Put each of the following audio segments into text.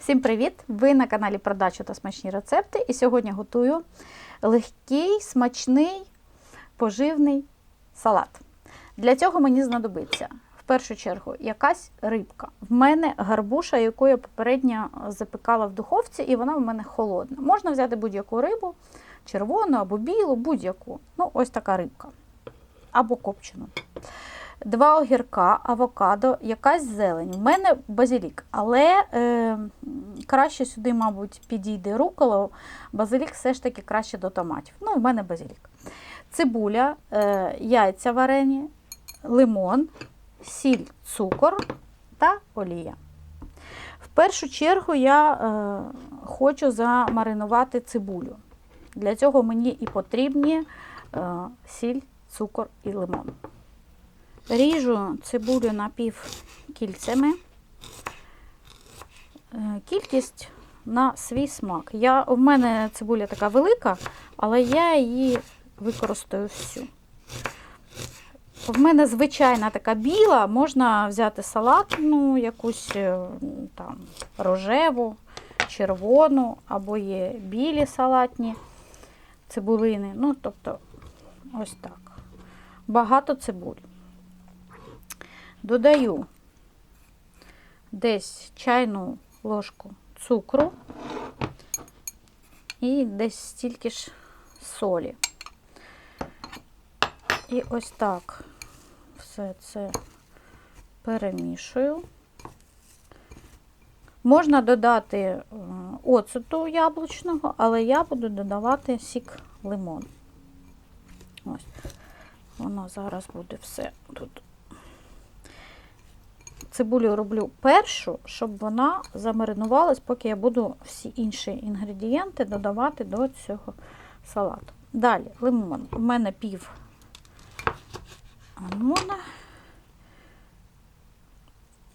Всім привіт! Ви на каналі Продача та смачні рецепти. І сьогодні готую легкий, смачний, поживний салат. Для цього мені знадобиться в першу чергу якась рибка. В мене гарбуша, яку я попередньо запекала в духовці, і вона в мене холодна. Можна взяти будь-яку рибу, червону або білу, будь-яку. Ну, ось така рибка. Або копчену. Два огірка, авокадо, якась зелень. У мене базилік, але е, краще сюди, мабуть, підійде рукола. Базилік все ж таки краще до томатів. Ну, в мене базилік. Цибуля, е, яйця варені, лимон, сіль, цукор та олія. В першу чергу я е, хочу замаринувати цибулю. Для цього мені і потрібні е, сіль, цукор і лимон. Ріжу цибулю напівкільцями. Е, Кількість на свій смак. Я, У мене цибуля така велика, але я її використаю всю. В мене звичайна така біла, можна взяти салатну, якусь е, там рожеву, червону, або є білі салатні цибулини. Ну, тобто, ось так. Багато цибуль. Додаю десь чайну ложку цукру і десь стільки ж солі. І ось так все це перемішую. Можна додати е, оцету яблучного, але я буду додавати сік лимон. Ось. Воно зараз буде все тут. Цибулю роблю першу, щоб вона замаринувалась, поки я буду всі інші інгредієнти додавати до цього салату. Далі лимон. У мене пів лимона.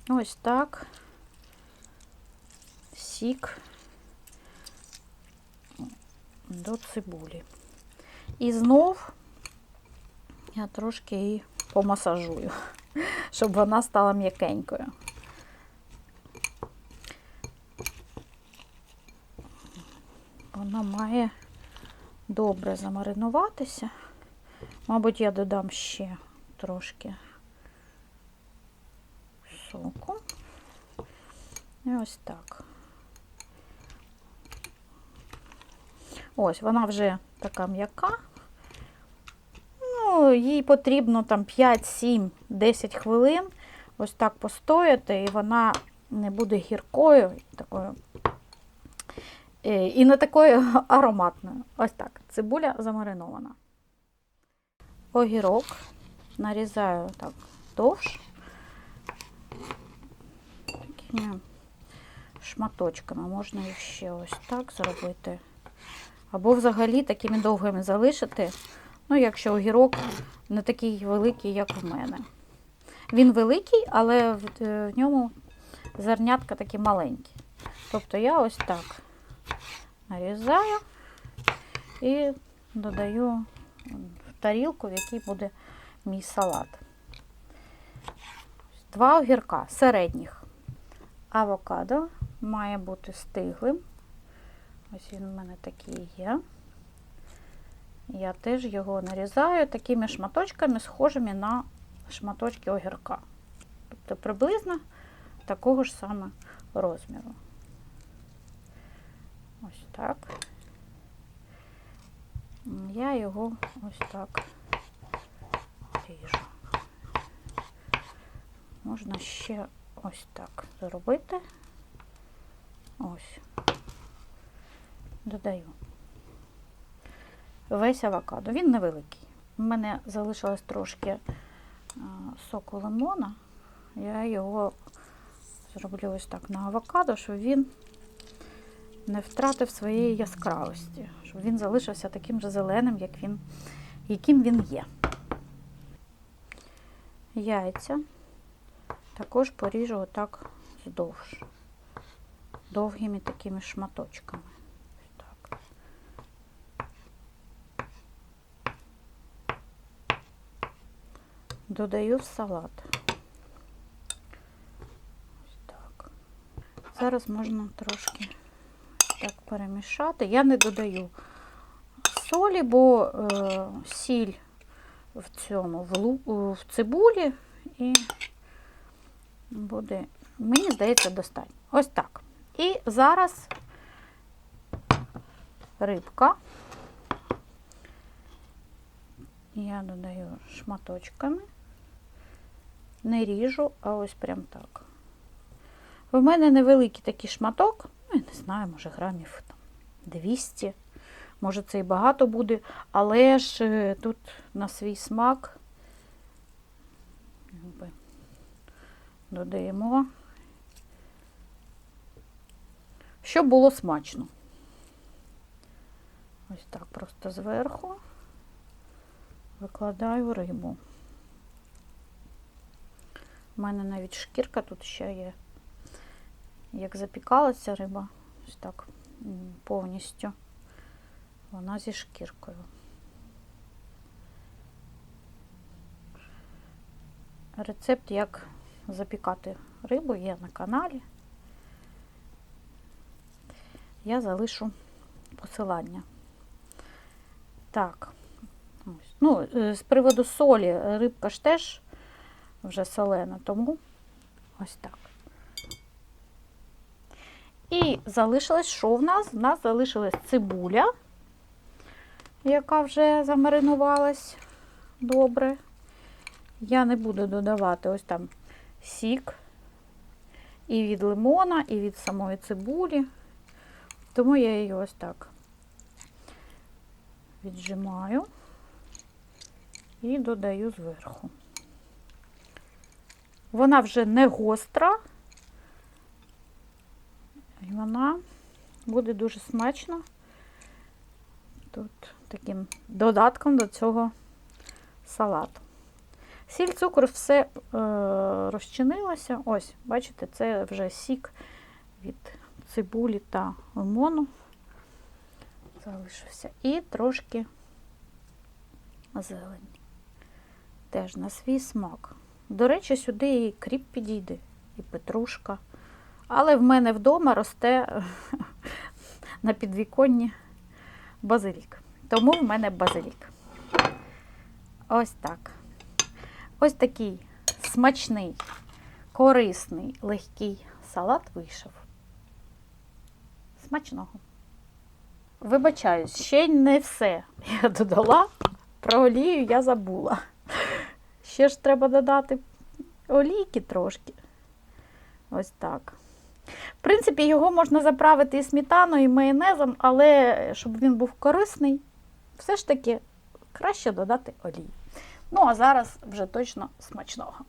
Ось так. Сік до цибулі. І знов я трошки її помасажую, щоб вона стала м'якенькою. Вона має добре замаринуватися. Мабуть, я додам ще трошки соку. І ось так. Ось, вона вже така м'яка. Ну, їй потрібно там 5, 7, 10 хвилин ось так постояти, і вона не буде гіркою такою. е, І не такою ароматною. Ось так. Цибуля замаринована. Огірок нарізаю так довш. Такими шматочками. Можна ще ось так зробити. Або взагалі такими довгими залишити. Ну, якщо огірок не такий великий, як в мене. Він великий, але в, е, в ньому зернятка такі маленькі. Тобто я ось так нарізаю і додаю в тарілку, в якій буде мій салат. Два огірка середніх. Авокадо має бути стиглим. Ось він у мене такий є. Я теж його нарізаю такими шматочками, схожими на шматочки огірка. Тобто приблизно такого ж саме розміру. Ось так. Я його ось так ріжу. Можна ще ось так зробити. Ось. Додаю весь авокадо. Він невеликий. У мене залишилось трошки соку лимона. Я його зроблю ось так на авокадо, щоб він не втратив своєї яскравості, щоб він залишився таким же зеленим, як він, яким він є. Яйця також поріжу отак вздовж, довгими такими шматочками. Так. Додаю в салат. Так. зараз можна трошки так перемішати. Я не додаю солі, бо е, сіль в цьому, в, лу, в цибулі і буде, мені здається, достатньо. Ось так. І зараз рибка. Я додаю шматочками. Не ріжу, а ось прям так. В мене невеликий такий шматок, ну, я не знаю, може грамів там 200. Може це і багато буде, але ж е, тут на свій смак додаємо, щоб було смачно. Ось так просто зверху викладаю рибу. У мене навіть шкірка тут ще є. Як запікалася риба, ось так повністю. Вона зі шкіркою. Рецепт, як запікати рибу, є на каналі. Я залишу посилання. Так. Ну, е, з приводу солі, рибка ж теж вже солена, тому ось так. І залишилось, що в нас? В нас залишилась цибуля, яка вже замаринувалась добре. Я не буду додавати ось там сік і від лимона, і від самої цибулі. Тому я її ось так віджимаю і додаю зверху. Вона вже не гостра, і вона буде дуже смачно тут таким додатком до цього салату. Сіль, цукор, все е, розчинилося. Ось, бачите, це вже сік від цибулі та лимону. Залишився. І трошки зелень. Теж на свій смак. До речі, сюди і кріп підійде, і петрушка. Але в мене вдома росте на підвіконні базилік. Тому в мене базилік. Ось так. Ось такий смачний, корисний, легкий салат вийшов. Смачного. Вибачаюсь, ще не все я додала. Про олію я забула. Ще ж треба додати олійки трошки. Ось так. В принципі, його можна заправити і сметаною, і майонезом, але щоб він був корисний, все ж таки краще додати олії. Ну, а зараз вже точно смачного.